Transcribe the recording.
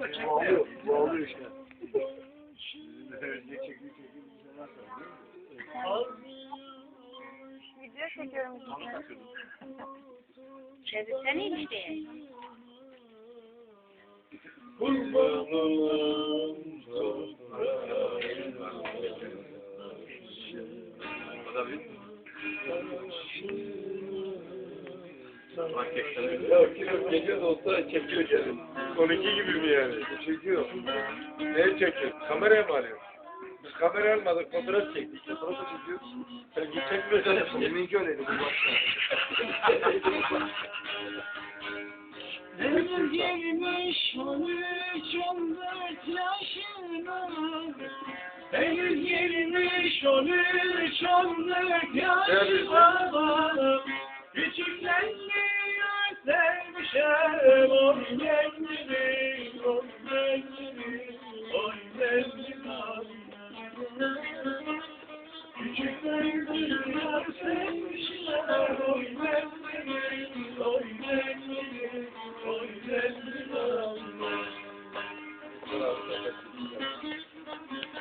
da çekti. Bağlıyor, işte. Video çekiyorum. Çevirsene işte. Ya kilo gece de olsa çekiyor canım. 12 gibi mi yani? Çekiyor. Neye çekiyor? Kameraya mı alıyor? Biz kamera almadık, fotoğraf çektik. Fotoğraf da çekiyoruz. Sen git çekmiyorsan. Yeminki öyleydi bu başta. Henüz girmiş 13 14 yaşına Henüz girmiş 13 14 yaşına şem oy mevlidi, oy mevlidi, oy mevlidi. Küçükler duyar sevmişler, oy mevlidi, oy mevlidi, oy mevlidi.